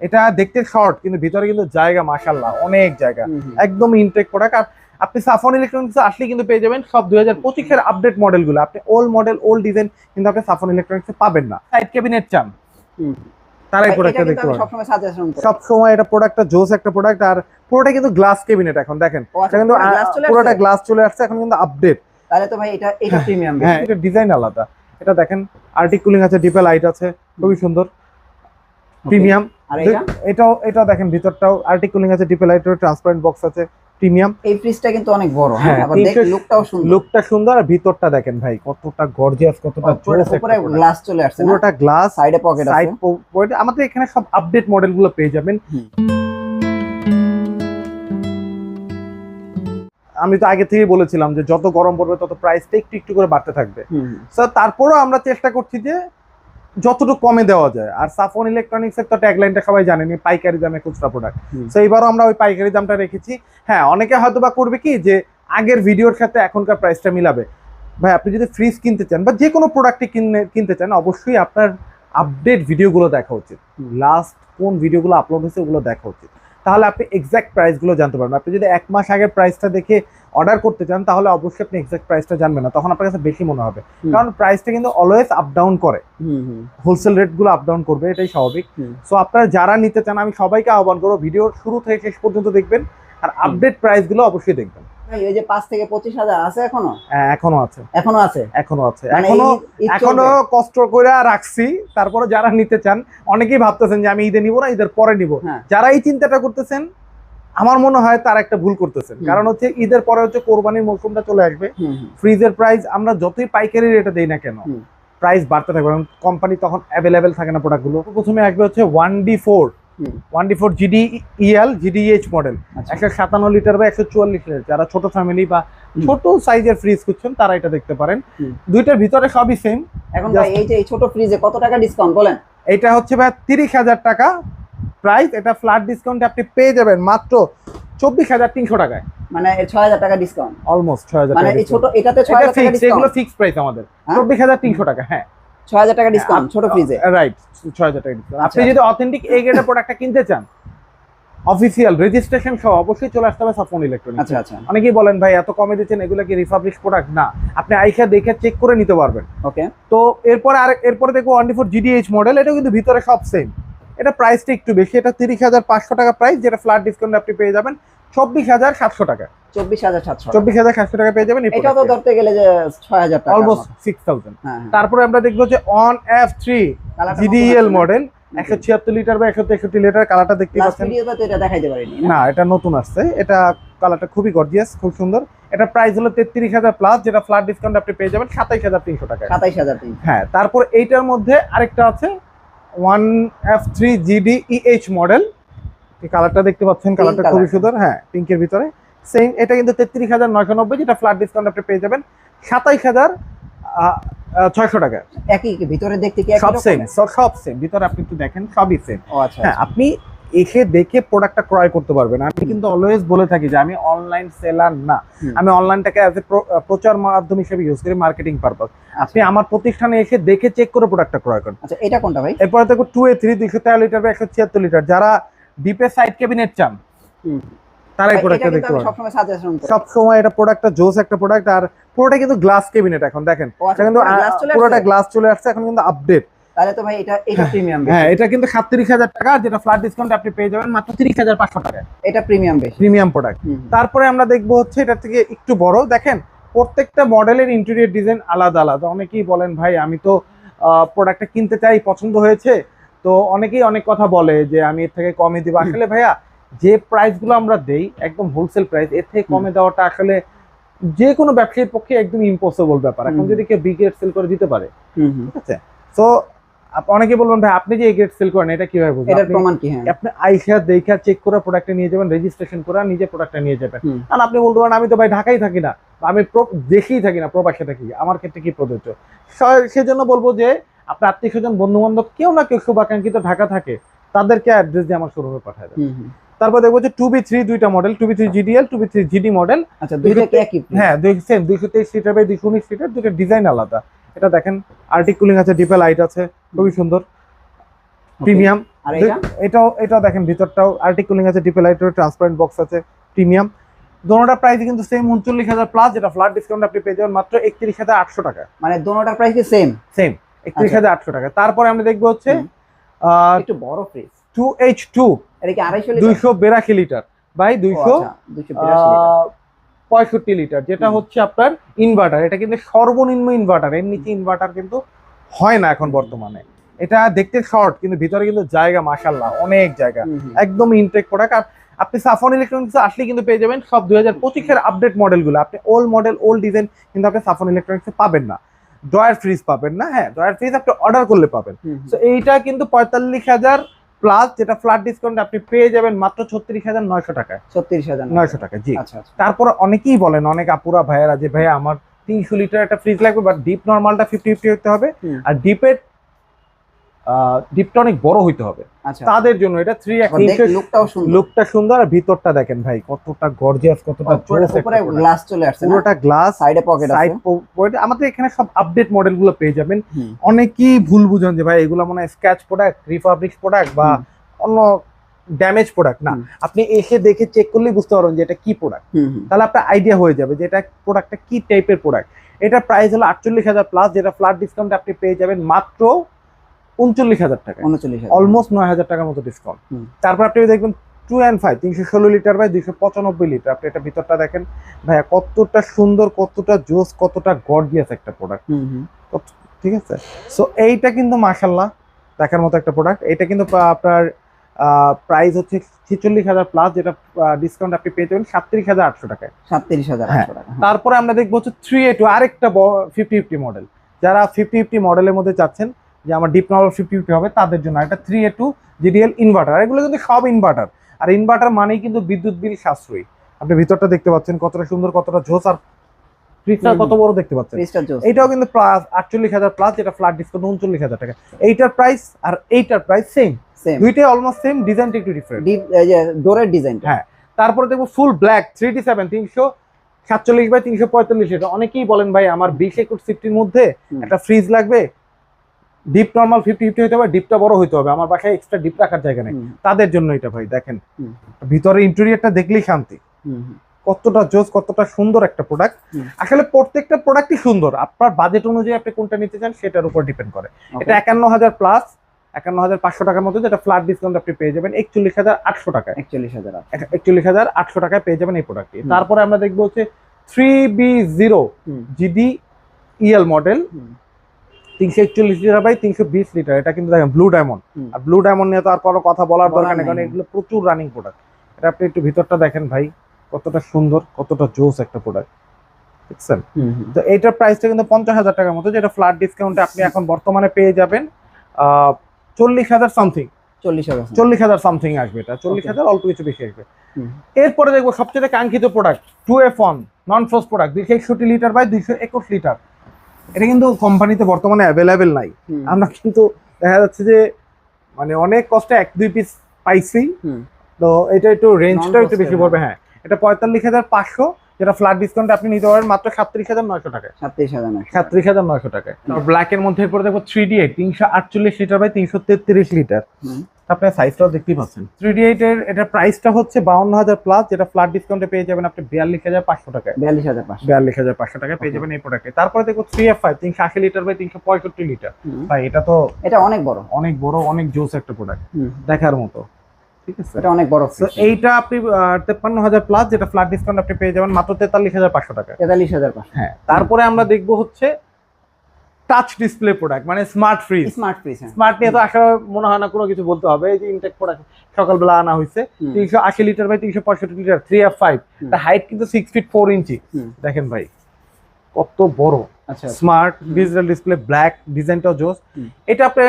এটা দেখতে শর্ট কিন্তু ভিতরে কিন্তু জায়গা মাশাল্লাহ অনেক জায়গা। একদম ইনটেক প্রোডাক্ট আর আপনি সাফন ইলেকট্রনিক্স আসলে কিন্তু পেয়ে যাবেন সব দুই হাজার পঁচিশের আপডেট মডেলগুলো আপনি ওল্ড মডেল ওল্ড ডিজাইন কিন্তু আপনি সাফন ইলেকট্রনিক্সে পাবেন না। সাইড ক্যাবিনেট চান। তারাই প্রোডাক্টটা দেখতে পাবেন। সবসময় সব সময় এটা প্রোডাক্টটা জোস একটা প্রোডাক্ট আর পুরোটা কিন্তু গ্লাস ক্যাবিনেট এখন দেখেন। আচ্ছা, কিন্তু পুরোটা? গ্লাস চলে আসছে? এখন কিন্তু আপডেট তাহলে তো ভাই এটা এটা প্রিমিয়াম হ্যাঁ এটা ডিজাইন আলাদা। এটা দেখেন আর্টিকুলিং আছে ডিপে লাইট আছে খুবই সুন্দর। প্রিমিয়াম আর এটা? এটাও এটাও দেখেন ভিতরটাও আর্টিকুলিং আছে ডিপে লাইট ট্রান্সপারেন্ট বক্স আছে প্রিমিয়াম এই ফ্রিজটা কিন্তু অনেক বড় হ্যাঁ হ্যাঁ, আবার দেখ লুকটাও সুন্দর। লুকটা সুন্দর আর ভিতরটা দেখেন ভাই কতটা গর্জিয়াস কতটা জোস উপরে গ্লাস চলে আসছে পুরোটা গ্লাস সাইডে পকেট সাইড আছে। আমাদের এখানে সব আপডেট মডেলগুলো পেয়ে যাবেন। আমি তো আগে থেকেই বলেছিলাম যে যত গরম পড়বে তত প্রাইসটা একটু একটু করে বাড়তে থাকবে। স্যার তারপরেও আমরা চেষ্টা করছি যে যতটুকু কমে দেওয়া যায়। আর সাফন ইলেকট্রনিক্স এর তো ট্যাগলাইনটা সবাই জানেনি পাইকারি দামে খুচরা প্রোডাক্ট। তো এবারও আমরা ওই পাইকারি দামটা রেখেছি। হ্যাঁ অনেকে হয়তো বা করবে কি যে আগের ভিডিওর সাথে এখনকার প্রাইসটা মিলাবে। ভাই আপনি যদি ফ্রিজ কিনতে চান বা যে কোনো প্রোডাক্টই কিনে কিনতে চান অবশ্যই আপনার আপডেট ভিডিওগুলো দেখা উচিত। লাস্ট কোন ভিডিওগুলো আপলোড হয়েছে ওগুলো দেখা উচিত। তাহলে আপনি এক্সাক্ট প্রাইসগুলো জানতে পারবেন। আপনি যদি এক মাস আগের প্রাইসটা দেখে অর্ডার করতে চান তাহলে অবশ্যই আপনি এক্সাক্ট প্রাইসটা জানবেন না। তখন আপনার কাছে বেশি মনে হবে। কারণ প্রাইসটা কিন্তু অলওয়েজ আপ ডাউন করে। হোলসেল রেটগুলো আপ ডাউন করবে এটাই স্বাভাবিক। সো আপনারা যারা নিতে চান আমি সবাইকে আহ্বান করব ভিডিওর শুরু থেকে শেষ পর্যন্ত দেখবেন আর আপডেট প্রাইসগুলো অবশ্যই দেখবেন। ওই যে পাঁচ থেকে পঁচিশ হাজার আছে এখনও? হ্যাঁ, এখনও আছে। এখনও আছে? এখনও আছে। মানে এখনও এখনও কষ্ট করে রাখছি। তারপরে যারা নিতে চান অনেকেই ভাবতেছেন যে আমি ঈদে নিবো না ঈদের পরে নিব। হ্যাঁ। যারা এই চিন্তাটা করতেছেন আমার মনে হয় তার একটা ভুল করতেছেন। কারণ হচ্ছে ঈদের পরে হচ্ছে কোরবানির মৌসুমটা চলে আসবে। ফ্রিজের প্রাইস আমরা যতই পাইকারি রেটে দেই না কেন প্রাইস বাড়তে থাকবে। কারণ কোম্পানি তখন অ্যাভেলেবেল থাকে না প্রোডাক্টগুলো প্রথমে আসবে হচ্ছে one D four. One D four GD EL GDH model আচ্ছা। একশো সাতান্ন লিটার বা একশো চুয়াল্লিশ লিটার যারা ছোট ফ্যামিলি বা ছোট সাইজের ফ্রিজ খুঁজছেন তারা এটা দেখতে পারেন। দুইটার ভিতরে সবই সেম এখন ভাই এই যে ছোট ফ্রিজে কত টাকা ডিসকাউন্ট বলেন? এটা হচ্ছে ভাই তিরিশ হাজার টাকা প্রাইস এটা ফ্ল্যাট ডিসকাউন্ট আপনি পেয়ে যাবেন মাত্র চব্বিশ হাজার তিনশো টাকায়। মানে ছয় হাজার টাকা ডিসকাউন্ট অলমোস্ট ছয় হাজার মানে ছোট এটাতে ছয় হাজার টাকা ফিক্স এগুলো ফিক্স প্রাইস আমাদের। হ্যাঁ? চব্বিশ হাজার তিনশো টাকা হ্যাঁ। ছয় হাজার টাকা ডিসকাউন্ট ছোট ফ্রিজে রাইট ছয় হাজার টাকা discount। আপনি আচ্ছা। যদি অথেন্টিক এ গ্রেডের প্রোডাক্টটা কিনতে চান অফিসিয়াল রেজিস্ট্রেশন সহ অবশ্যই চলে আসতে হবে সাফন ইলেকট্রনিক্স আচ্ছা আচ্ছা। অনেকেই বলেন ভাই এত কমে দিচ্ছেন এগুলো কি রিফাবলিশ প্রোডাক্ট না আপনি আইসা দেখে চেক করে নিতে পারবেন। ওকে তো এরপর আর এরপরে দেখব ওয়ান ফোর জিডিএইচ মডেল এটাও কিন্তু ভিতরে সব সেম এটা প্রাইসটা একটু বেশি এটা তিরিশ হাজার পাঁচশো টাকা প্রাইস যেটা ফ্ল্যাট ডিসকাউন্ট আপনি পেয়ে যাবেন চব্বিশ হাজার সাতশো টাকা। চব্বিশ হাজার সাতশো চব্বিশ হাজার সাতশো টাকা পেয়ে যাবেন এটাও তো ধরতে গেলে যে ছয় হাজার টাকা অলমোস্ট সিক্স থাউজেন্ড। তারপরে আমরা দেখব যে one F three GDL model একশো ছিয়াত্তর লিটার বা একশো তেষট্টি লিটার কালারটা দেখতে পাচ্ছেন? না? এটা নতুন আসছে। এটা কালারটা খুবই গর্জিয়াস খুব সুন্দর। এটা প্রাইস হলো তেত্রিশ হাজার প্লাস যেটা ফ্ল্যাট ডিসকাউন্ট আপনি পেয়ে যাবেন সাতাইশ হাজার তিনশো টাকা সাতাইশ হাজার হ্যাঁ তারপর এইটার মধ্যে আরেকটা আছে one F three GD EH model. এই কালারটা দেখতে পাচ্ছেন কালারটা খুবই সুন্দর হ্যাঁ পিঙ্কের ভিতরে। সেম এটা কিন্তু তেত্রিশ হাজার নয়শো নব্বই যেটা ফ্ল্যাট ডিসকাউন্ট আপনি পেয়ে যাবেন। সাতাইশ হাজার ছয়শো টাকা। একই ভিতরে দেখতে কি সব? সেম সব সেম ভিতরে আপনি একটু দেখেন সবই সেম ও আচ্ছা হ্যাঁ আপনি এসে দেখে প্রোডাক্টটা ক্রয় করতে পারবেন। আমি কিন্তু অলওয়েজ বলে থাকি যে আমি অনলাইন সেলার না। আমি অনলাইনটাকে অ্যাজ এ প্রচার মাধ্যম হিসেবে ইউজ করি মার্কেটিং পারপাস আপনি আচ্ছা আমার প্রতিষ্ঠানে এসে দেখে চেক করে প্রোডাক্টটা ক্রয় করেন। আচ্ছা এটা কোনটা ভাই? এরপরে দেখো টু এ থ্রি দুইশো তেরো লিটার বা একশো ছিয়াত্তর লিটার যারা ডিপে সাইড ক্যাবিনেট চান। তারাই প্রোডাক্টটা দেখতে সাজেশন সব সময় এটা প্রোডাক্টটা জোস একটা প্রোডাক্ট আর পুরোটা কিন্তু গ্লাস ক্যাবিনেট এখন দেখেন। আচ্ছা, পুরোটা গ্লাস চলে আসছে? এখন কিন্তু আপডেট তাহলে তো ভাই এটা এটা প্রিমিয়াম হ্যাঁ এটা কিন্তু সাতত্রিশ হাজার টাকা যেটা ফ্ল্যাট ডিসকাউন্ট আপনি পেয়ে যাবেন মাত্র তিরিশ হাজার পাঁচশো টাকায়। এটা প্রিমিয়াম বেশি। প্রিমিয়াম প্রোডাক্ট তারপরে আমরা দেখব হচ্ছে এটা থেকে একটু বড়। দেখেন প্রত্যেকটা মডেলের ইন্টেরিয়র ডিজাইন আলাদা আলাদা। অনেকেই বলেন ভাই আমি তো প্রোডাক্টটা কিনতে চাই পছন্দ হয়েছে। তো অনেকেই অনেক কথা বলে যে আমি এর থেকে কমে দিব। আসলে ভাইয়া যে প্রাইসগুলো আমরা দেই একদম হোলসেল প্রাইস এর থেকে কমে দেওয়াটা আসলে যে কোনো ব্যবসায়ীর পক্ষে একদম ইম্পসিবল ব্যাপার। এখন যদি কেউ বি গ্রেড সেল করে দিতে পারে ঠিক আছে? তো অনেকে বলবেন ভাই আপনি যে এই গ্রেড সেল করেন এটা কীভাবে বুঝবেন এটার প্রমাণ কি? হ্যাঁ। আপনি আইসা দেখা চেক করে প্রোডাক্টটা নিয়ে যাবেন রেজিস্ট্রেশন করে নিজে প্রোডাক্টটা নিয়ে যাবেন। আর আপনি বলতে পারেন আমি তো ভাই ঢাকায় থাকি না আমি দেশেই থাকি না প্রবাসে থাকি। আমার ক্ষেত্রে কি প্রযোজ্য? সেজন্য বলব যে আপনার আত্মীয় স্বজন বন্ধু বান্ধব কেউ না কেউ শুভাকাঙ্ক্ষিত ঢাকা থাকে তাদেরকে অ্যাড্রেস দিয়ে আমার শোরুমে পাঠায় হুম তারপর দেখব যে টু বি থ্রি দুইটা model two B three GDL two B three GD model আচ্ছা দুইটা কি হ্যাঁ দুই সেম দুইশো তেইশ সিটার বাই দুইশো উনিশ সিটার দুইটা ডিজাইন আলাদা। এটা দেখেন আর্টিক কুলিং আছে ডিপে লাইট আছে খুবই সুন্দর। প্রিমিয়াম এটা এটাও এটাও দেখেন ভিতরটাও আর্টিক কুলিং আছে ডিপে লাইটের ট্রান্সপারেন্ট বক্স আছে প্রিমিয়াম দোনোটা প্রাইস কিন্তু সেম উনচল্লিশ হাজার প্লাস যেটা ফ্ল্যাট ডিসকাউন্ট আপনি পেয়ে যাবেন মাত্র একত্রিশ হাজার আটশো টাকা। মানে দোনোটার প্রাইস সেম সেম একত্রিশ হাজার আটশো টাকা। তারপরে আমরা দেখব হচ্ছে আচ্ছা। একটু বড় ফ্রিজ টু এইচ টু এটা দুইশো বেরাশি লিটার। বাই দুইশো পঁয়ষট্টি লিটার যেটা হচ্ছে আপনার ইনভার্টার এটা কিন্তু সর্বনিম্ন ইনভার্টার এর নিচে ইনভার্টার কিন্তু হয় না এখন বর্তমানে। এটা দেখতে শর্ট কিন্তু ভিতরে কিন্তু জায়গা মাসাল্লাহ অনেক জায়গা। একদম ইনটেক প্রোডাক্ট আর আপনি সাফন ইলেকট্রনিক্স আসলে কিন্তু পেয়ে যাবেন সব দুই হাজার পঁচিশের আপডেট মডেলগুলো আপনি ওল্ড মডেল ওল্ড ডিজাইন কিন্তু আপনি সাফন ইলেকট্রনিক্সে পাবেন না। ড্রয়ার ফ্রিজ পাবেন না হ্যাঁ ড্রয়ার ফ্রিজ আপনি অর্ডার করলে পাবেন। তো এইটা কিন্তু পঁয়তাল্লিশ হাজার প্লাস যেটা ফ্ল্যাট ডিসকাউন্ট আপনি পেয়ে যাবেন মাত্র ছত্রিশ হাজার নয়শো টাকায়। ছত্রিশ হাজার নয়শো টাকা জি। আচ্ছা আচ্ছা। তারপর অনেকেই বলেন অনেক আপুরা ভাইয়েরা যে ভাইয়া আমার তিনশো লিটার একটা ফ্রিজ লাগবে বাট ডিপ নর্মালটা ফিফটি ফিফটি হতে হবে। আর ডিপের ডিপটা অনেক বড় হইতে হবে। আচ্ছা। তাদের জন্য এটা থ্রি লুকটা সুন্দর। আর ভিতরটা দেখেন ভাই কতটা গর্জিয়াস কতটা। গ্লাস চলে আসছে পুরোটা গ্লাস সাইডে পকেট সাইড আমাদের এখানে সব আপডেট মডেলগুলো পেয়ে যাবেন। অনেকেই ভুল বুঝেন যে ভাই এগুলো মনে হয় স্ক্র্যাচ প্রোডাক্ট রিফাব্রিক্স প্রোডাক্ট বা অন্য ড্যামেজ প্রোডাক্ট না। আপনি এসে দেখে চেক করলেই বুঝতে পারবেন যে এটা কি প্রোডাক্ট। তাহলে আপনার আইডিয়া হয়ে যাবে যে এটা প্রোডাক্টটা কি টাইপের প্রোডাক্ট এটা প্রাইস হলো আটচল্লিশ হাজার প্লাস যেটা ফ্ল্যাট ডিসকাউন্ট আপনি পেয়ে যাবেন মাত্র উনচল্লিশ হাজার টাকা উনচল্লিশ অলমোস্ট নয় হাজার টাকার মতো ডিসকাউন্ট তারপর আপনি দেখবেন টু অ্যান্ড ফাইভ তিনশো ষোলো লিটার বাই দুইশো পঁচানব্বই লিটার আপনি এটা ভিতরটা দেখেন। ভাইয়া কতটা সুন্দর কতটা জোস কতটা গর্জিয়াস একটা প্রোডাক্ট। ঠিক আছে? সো এইটা কিন্তু মাশাল্লাহ দেখার মতো একটা প্রোডাক্ট এটা কিন্তু আপনার প্রাইস হচ্ছে ছেচল্লিশ হাজার প্লাস যেটা ডিসকাউন্ট আপনি পেয়ে যাবেন সাতত্রিশ হাজার আটশো টাকায়। সাতত্রিশ হাজার হ্যাঁ। টাকা। তারপরে আমরা দেখব হচ্ছে থ্রি এ টু আরেকটা ফিফটি ফিফটি মডেল যারা ফিফটি ফিফটি মডেলের মধ্যে চাচ্ছেন যে আমার ডিপ নর্মাল ফিফটি ফিফটি হবে তাদের জন্য। একটা three A two GDL inverter এগুলো কিন্তু সব ইনভার্টার আর ইনভার্টার মানেই কিন্তু বিদ্যুৎ বিল সাশ্রয়ী। আপনি ভিতরটা দেখতে পাচ্ছেন কতটা সুন্দর কতটা ঝোস আর ফ্রিজটা কত বড় দেখতে পাচ্ছেন। এইটাও কিন্তু প্লাস আটচল্লিশ হাজার প্লাস যেটা ফ্ল্যাট ডিসকাউন্ট উনচল্লিশ হাজার টাকা। এইটার প্রাইস আর এইটার প্রাইস সেম দুইটাই অলমোস্ট সেম ডিজাইনটা একটু ডিফারেন্ট ডোরের ডিজাইন হ্যাঁ। তারপরে দেখব full black three D seven তিনশো সাতচল্লিশ বাই তিনশো পঁয়তাল্লিশ এটা অনেকেই বলেন ভাই আমার বিশ একুশ সিফটির মধ্যে একটা ফ্রিজ লাগবে ডিপ নর্মাল ফিফটি ফিফটি হতে হবে ডিপটা বড় হইতে হবে। আমার বাসায় এক্সট্রা ডিপ রাখার জায়গা নেই। তাদের জন্য এটা ভাই দেখেন। ভিতরে ইন্টেরিয়ারটা দেখলেই শান্তি। কতটা জোস কতটা সুন্দর একটা প্রোডাক্ট আসলে প্রত্যেকটা প্রোডাক্টই সুন্দর। আপনার বাজেট অনুযায়ী আপনি কোনটা নিতে চান সেটার উপর ডিপেন্ড করে। এটা একান্ন হাজার প্লাস একান্ন হাজার পাঁচশো টাকার মতো যেটা ফ্ল্যাট ডিসকাউন্ট আপনি পেয়ে যাবেন একচল্লিশ হাজার আটশো টাকা একচল্লিশ হাজার একচল্লিশ হাজার আটশো টাকায় পেয়ে যাবেন এই প্রোডাক্টটি তারপরে আমরা দেখব হচ্ছে three B zero. GD EL model. তিনশো একচল্লিশ লিটার বাই তিনশো বিশ লিটার এটা কিন্তু দেখেন ব্লু ডায়মন্ড আর ব্লু ডায়মন্ড নিয়ে তো আর কোনো কথা বলার দরকার নেই কারণ এগুলো প্রচুর রানিং প্রোডাক্ট এটা আপনি একটু ভিতরটা দেখেন ভাই কতটা সুন্দর কতটা জোস একটা প্রোডাক্ট বুঝছেন তো এইটার প্রাইসটা কিন্তু পঞ্চাশ হাজার টাকার মতো যেটা ফ্ল্যাট ডিসকাউন্টে আপনি এখন বর্তমানে পেয়ে যাবেন চল্লিশ হাজার সামথিং চল্লিশ হাজার। চল্লিশ হাজার সামথিং আসবে এটা চল্লিশ হাজার অল্প কিছু বেশি আসবে। এরপরে দেখব সবচেয়ে কাঙ্ক্ষিত product two F one non frost product দুইশো একষট্টি লিটার বাই দুইশো একুশ লিটার এটা কিন্তু কোম্পানিতে বর্তমানে অ্যাভেলেবেল নাই। আমরা কিন্তু দেখা যাচ্ছে যে মানে অনেক কষ্টে এক দুই পিস পাইছি। তো এটা একটু রেঞ্জটা একটু বেশি পড়বে হ্যাঁ। এটা পঁয়তাল্লিশ হাজার পাঁচশো যেটা ফ্ল্যাট ডিসকাউন্ট আপনি নিতে পারেন মাত্র সাতত্রিশ হাজার নয়শো টাকায়। সাতত্রিশ হাজার নয়শো টাকা। সাতত্রিশ হাজার নয়শো টাকায়। ব্ল্যাক এর মধ্যে এরপরে দেখব থ্রি ডি তিনশো আটচল্লিশ লিটার বাই তিনশো তেত্রিশ লিটার। আপনার সাইজটাও দেখতেই পাচ্ছেন। থ্রি ডি এইট এর এটা প্রাইসটা হচ্ছে বাউন্ন হাজার প্লাস যেটা ফ্ল্যাট ডিসকাউন্টে পেয়ে যাবেন আপনি বিয়াল্লিশ হাজার পাঁচশো টাকায়। বিয়াল্লিশ হাজার পাঁচশো। বিয়াল্লিশ হাজার পাঁচশো টাকায় পেয়ে যাবেন এই প্রোডাক্টে তারপরে দেখো থ্রি এফ ফাইভ তিনশো আশি লিটার বাই তিনশো পঁয়ষট্টি লিটার। ভাই এটা তো এটা অনেক বড়। অনেক বড় অনেক জোস একটা প্রোডাক্ট দেখার মতো। ঠিক আছে? এটা অনেক বড় এইটা আপনি তেপ্পান্ন হাজার প্লাস যেটা ফ্ল্যাট ডিসকাউন্ট আপনি পেয়ে যাবেন মাত্র তেতাল্লিশ হাজার পাঁচশো টাকায়। তেতাল্লিশ হাজার হ্যাঁ তারপরে আমরা দেখব হচ্ছে টাচ ডিসপ্লে প্রোডাক্ট মানে smart fridge smart fridge smart নিয়ে তো আসলে মনে হয় না কোনো কিছু বলতে হবে। এই যে ইনটেক প্রোডাক্ট সকালবেলা আনা হয়েছে। তিনশো আশি লিটার বাই তিনশো পঁয়ষট্টি litre three F five. Height কিন্তু সিক্স ফিট ফোর ইঞ্চি দেখেন ভাই কত বড়। আচ্ছা। স্মার্ট ডিজিটাল ডিসপ্লে ব্ল্যাক ডিজাইনটাও জোস। এটা আপনি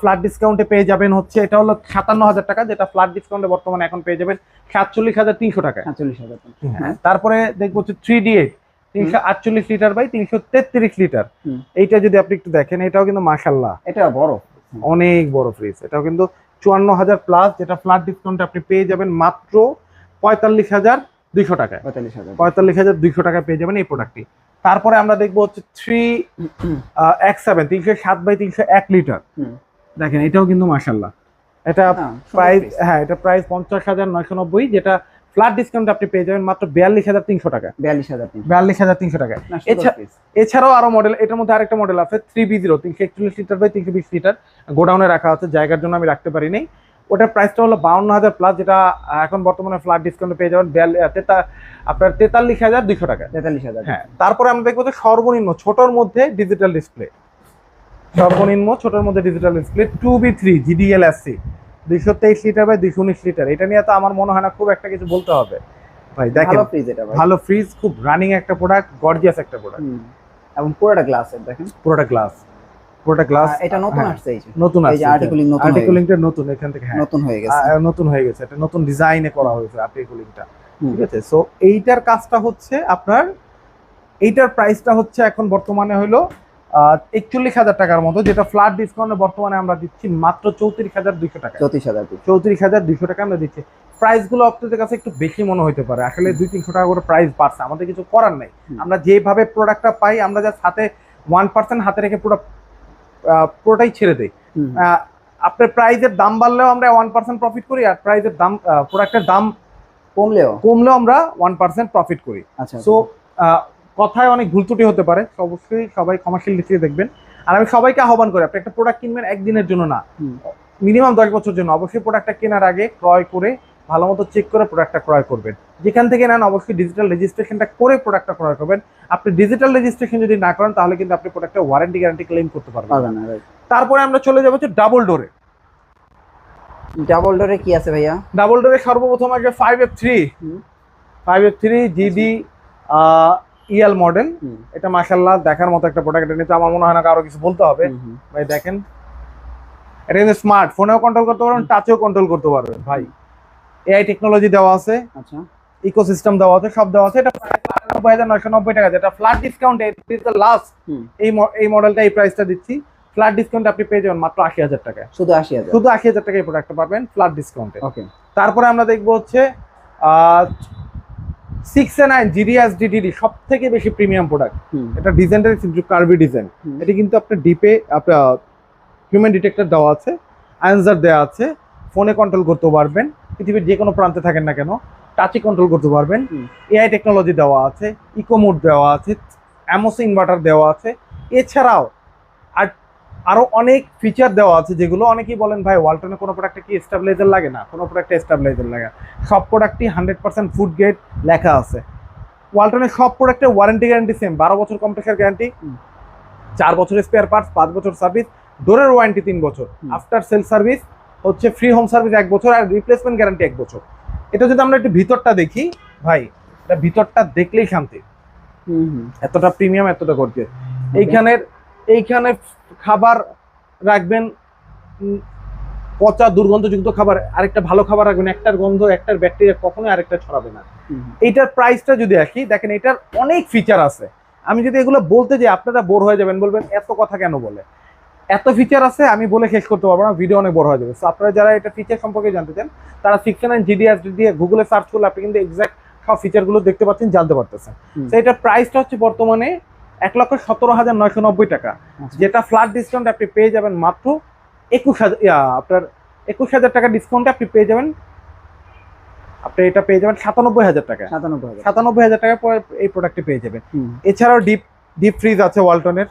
ফ্ল্যাট ডিসকাউন্টে পেয়ে যাবেন হচ্ছে এটা হলো সাতান্ন হাজার টাকা যেটা ফ্ল্যাট ডিসকাউন্টে বর্তমানে এখন পেয়ে যাবেন সাতচল্লিশ হাজার তিনশো টাকা সাতচল্লিশ হাজার হ্যাঁ। হ্যাঁ। তারপরে দেখব হচ্ছে থ্রি ডি এইট তিনশো আটচল্লিশ লিটার বাই তিনশো তেত্রিশ লিটার এইটা যদি আপনি একটু দেখেন এটাও কিন্তু মাসাল্লাহ এটা বড়। অনেক বড় ফ্রিজ এটাও কিন্তু চুয়ান্ন হাজার প্লাস যেটা ফ্ল্যাট ডিসকাউন্টে আপনি পেয়ে যাবেন মাত্র পঁয়তাল্লিশ হাজার দুইশো টাকায়। পঁয়তাল্লিশ হাজার। পঁয়তাল্লিশ হাজার দুইশো টাকায় পেয়ে যাবেন এই প্রোডাক্টটি তারপরে আমরা দেখব হচ্ছে থ্রি এক সেভেন তিনশো সাত বাই তিনশো এক লিটার দেখেন এটাও কিন্তু মাসাল্লাহ এটা হ্যাঁ, প্রাইস হ্যাঁ এটা প্রাইস পঞ্চাশ হাজার নয়শো নব্বই যেটা ফ্ল্যাট ডিসকাউন্ট আপনি পেয়ে যাবেন মাত্র বিয়াল্লিশ হাজার তিনশো টাকা। বিয়াল্লিশ হাজার বিয়াল্লিশ হাজার তিনশো টাকা। এছাড়াও আরও মডেল এটার মধ্যে আরেকটা মডেল আছে থ্রি বি জিরো তিনশো একচল্লিশ লিটার বাই তিনশো বিশ লিটার গোডাউনে রাখা আছে জায়গার জন্য আমি রাখতে পারি নাই। ওটার প্রাইসটা হলো বাউন্ন হাজার প্লাস যেটা এখন বর্তমানে ফ্ল্যাট ডিসকাউন্টে পেয়ে যাবেন আপনার তেতাল্লিশ হাজার দুইশো টাকা। তেতাল্লিশ হাজার। হ্যাঁ তারপরে আমরা দেখব যে সর্বনিম্ন ছোটর মধ্যে ডিজিটাল ডিসপ্লে সর্বনিম্ন ছোটর মধ্যে digital display two B three GDL SC দুইশো তেইশ লিটার বাই দুইশো উনিশ লিটার এটা নিয়ে তো আমার মনে হয় না খুব একটা কিছু বলতে হবে। ভাই দেখেন ভালো ফ্রিজ এটা ভালো ফ্রিজ খুব রানিং একটা প্রোডাক্ট গর্জিয়াস একটা প্রোডাক্ট এবং পুরোটা গ্লাসের দেখেন। পুরোটা গ্লাস পুরোটা গ্লাস এটা নতুন হ্যাঁ। আসছে এই নতুন এই যে নতুন আর্টিকুলিংটা নতুন এখান থেকে হ্যাঁ। নতুন হয়ে গেছে। নতুন হয়ে গেছে এটা নতুন ডিজাইনে করা হয়েছে আর্টিকুলিংটা ঠিক আছে? সো এইটার কাজটা হচ্ছে আপনার এইটার প্রাইসটা হচ্ছে এখন বর্তমানে হলো একচল্লিশ হাজার টাকার মতো যেটা ফ্ল্যাট ডিসকাউন্টে বর্তমানে আমরা দিচ্ছি মাত্র চৌত্রিশ হাজার দুইশো টাকা। চৌত্রিশ হাজার চৌত্রিশ হাজার দুইশো টাকা আমরা দিচ্ছি। প্রাইসগুলো আপনাদের কাছে একটু বেশি মনে হতে পারে। আসলে দুই তিনশো টাকা করে প্রাইস বাড়ছে। আমাদের কিছু করার নেই। আমরা যেভাবে প্রোডাক্টটা পাই আমরা জাস্ট হাতে ওয়ান পার্সেন্ট হাতে রেখে পুরো পুরোটাই ছেড়ে দেই। আপনার প্রাইজের দাম বাড়লেও আমরা ওয়ান পার্সেন্ট প্রফিট করি আর প্রাইজের দাম প্রোডাক্টের দাম কমলেও। কমলেও আমরা ওয়ান পার্সেন্ট প্রফিট করি। আচ্ছা সো কথায় অনেক ভুল ত্রুটি হতে পারে অবশ্যই সবাই কমার্শিয়াল দৃষ্টিতে দেখবেন। আর আমি সবাইকে আহ্বান করি আপনি একটা প্রোডাক্ট কিনবেন একদিনের জন্য না মিনিমাম দশ বছর জন্য। অবশ্যই প্রোডাক্টটা কেনার আগে ক্রয় করে ভালো মতো চেক করে প্রোডাক্টটা ক্রয় করবেন। যেখান থেকে নেন অবশ্যই ডিজিটাল রেজিস্ট্রেশনটা করে প্রোডাক্টটা ক্রয় করবেন। আপনি ডিজিটাল রেজিস্ট্রেশন যদি না করেন তাহলে কিন্তু আপনি প্রোডাক্টটা ওয়ারেন্টি গ্যারান্টি ক্লেম করতে পারবেন। তারপরে আমরা চলে যাব হচ্ছে ডাবল ডোরে ডাবল ডোরে কি আছে ভাইয়া? ডাবল ডোরে সর্বপ্রথম আগে five F three five F three GD EL model হুম। এটা মাসাল্লাহ দেখার মতো একটা প্রোডাক্ট এটা নিতে আমার মনে হয় না কারও কিছু বলতে হবে। ভাই দেখেন এটা কিন্তু স্মার্ট ফোনেও কন্ট্রোল করতে পারবেন টাচেও কন্ট্রোল করতে পারবেন ভাই। এআই টেকনোলজি দেওয়া আছে আচ্ছা। ইকোসিস্টেম দেওয়া আছে সব দেওয়া আছে। এটা নব্বই হাজার নয়শো নব্বই টাকা যেটা ফ্ল্যাট ডিসকাউন্ট লাস্ট। এই এই মডেলটা এই প্রাইসটা দিচ্ছি। ফ্ল্যাট ডিসকাউন্ট আপনি পেয়ে যাবেন মাত্র আশি হাজার টাকায়। শুধু আশি হাজার। শুধু আশি হাজার টাকায় প্রোডাক্টটা পাবেন ফ্ল্যাট ডিসকাউন্টে ওকে তারপরে আমরা দেখব হচ্ছে six A nine GDS DDD সব থেকে বেশি প্রিমিয়াম প্রোডাক্ট এটা ডিজাইনটা কিন্তু কার্ভি ডিজাইন। এটি কিন্তু আপনার ডিপে আপনার হিউম্যান ডিটেক্টর দেওয়া আছে। অ্যান্সার দেওয়া আছে। ফোনে কন্ট্রোল করতে পারবেন। পৃথিবীর যে কোনো প্রান্তে থাকেন না কেন টাচে কন্ট্রোল করতে পারবেন। এআই টেকনোলজি দেওয়া আছে ইকোমোড দেওয়া আছে অ্যামোস ইনভার্টার দেওয়া আছে। এছাড়াও আরও অনেক ফিচার দেওয়া আছে যেগুলো অনেকেই বলেন ভাই ওয়ালটনে কোনো প্রোডাক্টে কি স্টাবলাইজার লাগে না? কোনো প্রোডাক্টে স্টাবলাইজার লাগে সব প্রোডাক্টই হান্ড্রেড পার্সেন্ট ফুড গ্রেড লেখা আছে। ওয়ালটনের সব প্রোডাক্টের ওয়ারেন্টি গ্যারান্টি সেম বারো বছর কম্প্রেসার গ্যারান্টি চার বছর স্পেয়ার পার্টস পাঁচ বছর সার্ভিস ডোরের ওয়ারেন্টি তিন বছর আফটার সেল সার্ভিস হচ্ছে ফ্রি হোম সার্ভিস এক বছর আর রিপ্লেসমেন্ট গ্যারান্টি এক বছর। এটা যদি আমরা একটু ভিতরটা দেখি ভাই এটা ভিতরটা দেখলেই শান্তি। এতটা প্রিমিয়াম এতটা করছে এইখানের এইখানে খাবার রাখবেন পচা দুর্গন্ধযুক্ত খাবার আরেকটা ভালো খাবার রাখবেন একটার গন্ধ একটার ব্যাকটেরিয়া কখনোই আরেকটা ছড়াবে না। এইটার প্রাইসটা যদি আসি দেখেন এটার অনেক ফিচার আছে। আমি যদি এগুলো বলতে যাই আপনারা বোর হয়ে যাবেন বলবেন এত কথা কেন বলে? এত ফিচার আছে আমি বলে শেষ করতে পারব না ভিডিও অনেক বড় হয়ে যাবে। So আপনারা যারা এটা ফিচার সম্পর্কে জানতে চান তারা সিক্স নাইন জিডিএস দিয়ে গুগলে সার্চ করলে আপনি কিন্তু এক্সাক্ট সব ফিচারগুলো দেখতে পাচ্ছেন জানতে পারতেছেন। তো এটার প্রাইসটা হচ্ছে বর্তমানে এক লক্ষ সতেরো হাজার নয়শো নব্বই টাকা। আচ্ছা। যেটা ফ্ল্যাট ডিসকাউন্ট আপনি পেয়ে যাবেন মাত্র একুশ হাজার আপনার একুশ হাজার টাকা ডিসকাউন্টে আপনি পেয়ে যাবেন আপনি এটা পেয়ে যাবেন সাতানব্বই হাজার টাকা। সাতানব্বই সাতানব্বই হাজার টাকা পরে এই প্রোডাক্টটি পেয়ে যাবেন। এছাড়াও ডিপ ডিপ ফ্রিজ আছে ওয়ালটনের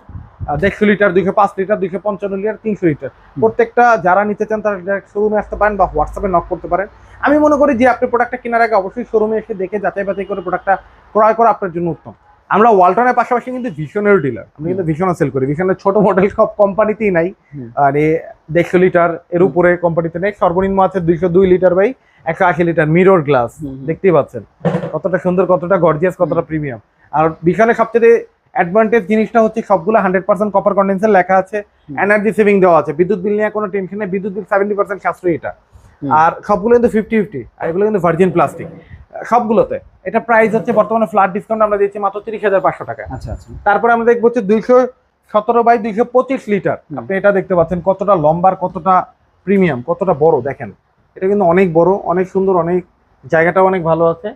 দেড়শো লিটার দুইশো পাঁচ লিটার দুইশো পঞ্চান্ন লিটার তিনশো লিটার প্রত্যেকটা যারা নিতে চান তারা শোরুমে আসতে পারেন বা হোয়াটসঅ্যাপে নক করতে পারেন। আমি মনে করি যে আপনি প্রোডাক্টটা কেনার আগে অবশ্যই শোরুমে এসে দেখে যাচাই বাছাই করে প্রোডাক্টটা ক্রয় করা আপনার জন্য উত্তম। আমরা ওয়ালটনের পাশাপাশি কিন্তু ভিশনের ডিলার আমি কিন্তু ভিশনও সেল করি। ভিশনের ছোট মডেল সব কোম্পানিতেই নাই। আর দেড়শো লিটার এর উপরে কোম্পানিতে নেই। সর্বনিম্ন আছে দুইশো দুই লিটার বাই একশো আশি লিটার মিরর গ্লাস। দেখতেই পাচ্ছেন। কতটা সুন্দর কতটা গর্জিয়াস কতটা প্রিমিয়াম আর বিশালে সবচেয়ে অ্যাডভান্টেজ জিনিসটা হচ্ছে সবগুলো হান্ড্রেড পার্সেন্ট কপার কন্ডেন্সার লেখা আছে। এনার্জি সেভিং দেওয়া আছে। বিদ্যুৎ বিল নিয়ে কোনো টেনশন নেই। বিদ্যুৎ বিল সেভেন্টি পার্সেন্ট সাশ্রয়ী এটা। আর সবগুলো কিন্তু ফিফটি ফিফটি আর এগুলো কিন্তু ভার্জিন প্লাস্টিক সবগুলোতে। এটা প্রাইস হচ্ছে বর্তমানে ফ্ল্যাট ডিসকাউন্ট আমরা দিচ্ছি মাত্র তিরিশ হাজার পাঁচশো টাকা। আচ্ছা আচ্ছা। তারপরে আমরা দেখব হচ্ছে দুইশো সতেরো বাই দুইশো পঁচিশ লিটার আপনি এটা দেখতে পাচ্ছেন কতটা লম্বার কতটা প্রিমিয়াম কতটা বড় দেখেন। এটা কিন্তু অনেক বড় অনেক সুন্দর অনেক জায়গাটা অনেক ভালো আছে।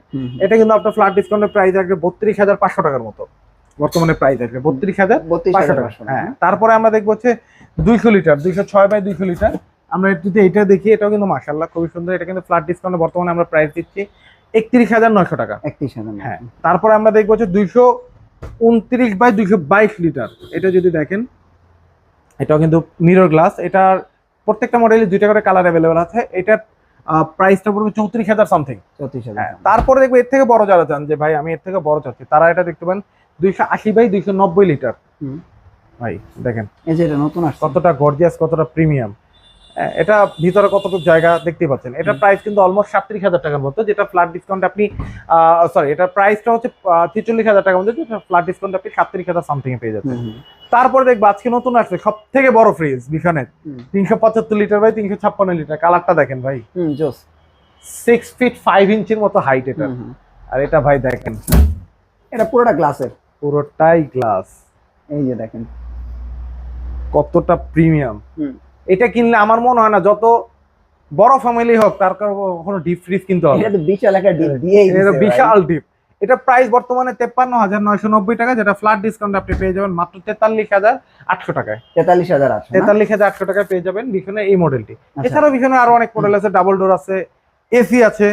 এটা কিন্তু আপনার ফ্ল্যাট ডিসকাউন্টের প্রাইস আসবে বত্রিশ হাজার পাঁচশো টাকার মতো। বর্তমানে প্রাইস আসবে বত্রিশ হাজার পাঁচশো টাকা। হ্যাঁ তারপরে আমরা দেখব হচ্ছে দুইশো লিটার দুইশো ছয় বাই দুইশো লিটার আমরা যদি এটা দেখি এটাও কিন্তু মাশাল্লাহ খুবই সুন্দর। এটা কিন্তু ফ্ল্যাট ডিসকাউন্টে বর্তমানে আমরা প্রাইস দিচ্ছি। একত্রিশ হাজার নয়শো টাকা। একত্রিশ হাজার হ্যাঁ তারপরে আমরা দেখব যে দুইশো উনত্রিশ বাই দুইশো বাইশ লিটার। এটা যদি দেখেন এটাও কিন্তু মিরর গ্লাস এটার প্রত্যেকটা মডেলে দুইটা করে কালার অ্যাভেলেবেল আছে। এটার প্রাইসটা পড়বে চৌত্রিশ হাজার সামথিং চৌত্রিশ হাজার হ্যাঁ তারপরে দেখব এর থেকে বড় যারা চান যে ভাই আমি এর থেকে বড় চাচ্ছি তারা এটা দেখতে পান দুইশো আশি বাই দুইশো নব্বই লিটার। ভাই দেখেন। এই যে এটা নতুন কতটা গর্জিয়াস কতটা প্রিমিয়াম এটা ভিতরে কতটুকু জায়গা দেখতে পাচ্ছেন? এটা প্রাইস কিন্তু অলমোস্ট সাতত্রিশ হাজার টাকার মতো যেটা ফ্ল্যাট ডিসকাউন্ট আপনি সরি এটা প্রাইসটা হচ্ছে ছেচল্লিশ হাজার টাকার মধ্যে যেটা ফ্ল্যাট ডিসকাউন্ট আপনি সাতত্রিশ হাজার সামথিং পেয়ে যাচ্ছেন। তারপরে দেখব আজকে নতুন আসছে সব থেকে বড় ফ্রিজ হুম। তিনশো পঁচাত্তর লিটার বাই তিনশো ছাপ্পান্ন লিটার কালারটা দেখেন ভাই। সিক্স ফিট ফাইভ ইঞ্চির মতো হাইট এটা। আর এটা ভাই দেখেন। এটা পুরোটা গ্লাসের পুরোটাই গ্লাস এই যে দেখেন। কতটা প্রিমিয়াম হুম। এটা কিনলে আমার মনে হয় না যত বড় ফ্যামিলি হোক তার কোনো ডিপ ফ্রিজ কিনতে হবে। এটা তো বিশাল একটা ডিপ দিয়েই এটা বিশাল ডিপ এটা প্রাইস বর্তমানে তেপ্পান্ন হাজার নয়শো নব্বই টাকা যেটা ফ্ল্যাট ডিসকাউন্ট আপনি পেয়ে যাবেন মাত্র তেতাল্লিশ হাজার আটশো টাকায়। তেতাল্লিশ হাজার আটশো তেতাল্লিশ হাজার আটশো টাকায় পেয়ে যাবেন বিশনে এই মডেলটি আচ্ছা। এছাড়াও বিশনে আরও অনেক মডেল আছে ডাবল ডোর আছে এসি আছে।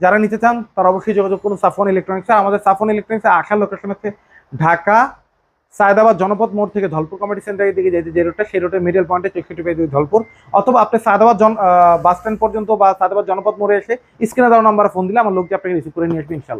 যারা নিতে চান তারা অবশ্যই যোগাযোগ করুন সাফন ইলেকট্রনিক্স। আমাদের সাফন ইলেকট্রনিক্স আসার লোকেশন হচ্ছে ঢাকা সায়দাবাদ জনপথ মোড় থেকে ধলপুর কমিটি সেন্টারের দিকে যেতে যে রোডটা সেই রোডের মিডল পয়েন্টে চৌষট্টি পেয়ে ধলপুর। অথবা আপনি সায়দাবাদ জন বাস স্ট্যান্ড পর্যন্ত বা সায়দাবাদ জনপথ মোড়ে এসে স্ক্রিনে দেওয়া নম্বরে ফোন দিলে আমার লোকটি আপনাকে রিসিভ করে নিয়ে আসবে ইনশাল্লাহ